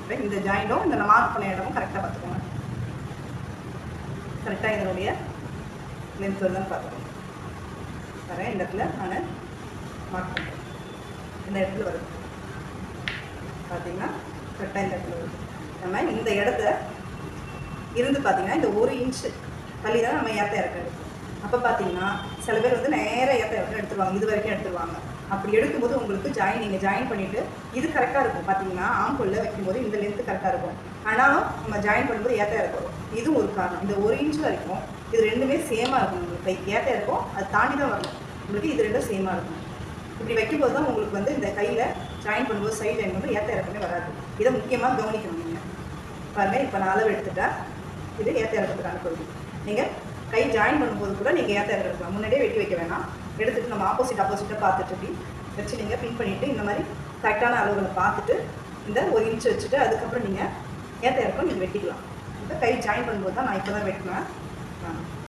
வச்சுருக்கேன் இந்த ஜாயிண்டும் இந்த மார்க் பண்ண இடமும் கரெக்டாக பார்த்துக்கோங்க. கரெக்டாக இதனுடைய லென்த் வருதுன்னு பார்த்துக்கோங்க. வரேன் இந்த இடத்துல நான் மார்க் பண்ணுறேன் இந்த இடத்துல வருது. பார்த்தீங்கன்னா கரெக்டாக இந்த இடத்துல வருது. நம்ம இந்த இடத்த இருந்து பார்த்தீங்கன்னா இந்த ஒரு இன்ச்சு தள்ளி தான் நம்ம ஏற்ற இறக்க எடுப்போம் அப்போ பார்த்தீங்கன்னா சில பேர் வந்து நேராக ஏற்ற எடுத்துருவாங்க இது வரைக்கும் எடுத்துருவாங்க. அப்படி எடுக்கும்போது உங்களுக்கு ஜாயின் நீங்கள் ஜாயின் பண்ணிவிட்டு இது கரெக்டாக இருக்கும். பார்த்தீங்கன்னா ஆம்புள்ள வைக்கும்போது இந்த லென்த்து கரெக்டாக இருக்கும். ஆனாலும் நம்ம ஜாயின் பண்ணும்போது ஏற்ற இறக்கும் இதுவும் ஒரு காரணம். இந்த ஒரு இன்ச் வரைக்கும் இது ரெண்டுமே சேமாக இருக்கும். உங்களுக்கு கை ஏற்ற இருக்கும் அது தாண்டி தான் வரணும். உங்களுக்கு இது ரெண்டும் சேமாக இருக்கும். இப்படி வைக்கும்போது தான் உங்களுக்கு வந்து இந்த கையில் ஜாயின் பண்ணும்போது சைடில் இருக்கும்போது ஏற்ற இறக்கமே வராது. இதை முக்கியமாக கவனிக்கணும் நீங்கள் பாருங்கள் இப்போ நான் அளவு எடுத்துட்டேன் இது ஏற்ற இறக்கத்துக்கான கொள்கை நீங்கள் கை ஜாயின் பண்ணும்போது கூட நீங்கள் ஏற்ற இறக்கம் எடுக்கலாம் முன்னாடியே வெட்டி வைக்க வேணாம். எடுத்துட்டு நம்ம ஆப்போசிட் ஆப்போசிட்டாக பார்த்துட்டு இப்படி வச்சு நீங்கள் பின் பண்ணிவிட்டு இந்த மாதிரி கரெக்டான அளவுகளை பார்த்துட்டு இந்த ஒரு இன்ச் வச்சுட்டு அதுக்கப்புறம் நீங்கள் ஏற்ற இறக்கம் நீங்கள் வெட்டிக்கலாம். இப்போ கை ஜாயின் பண்ணும்போது தான் நான் இப்போ தான் வெட்டினேன் ஆ.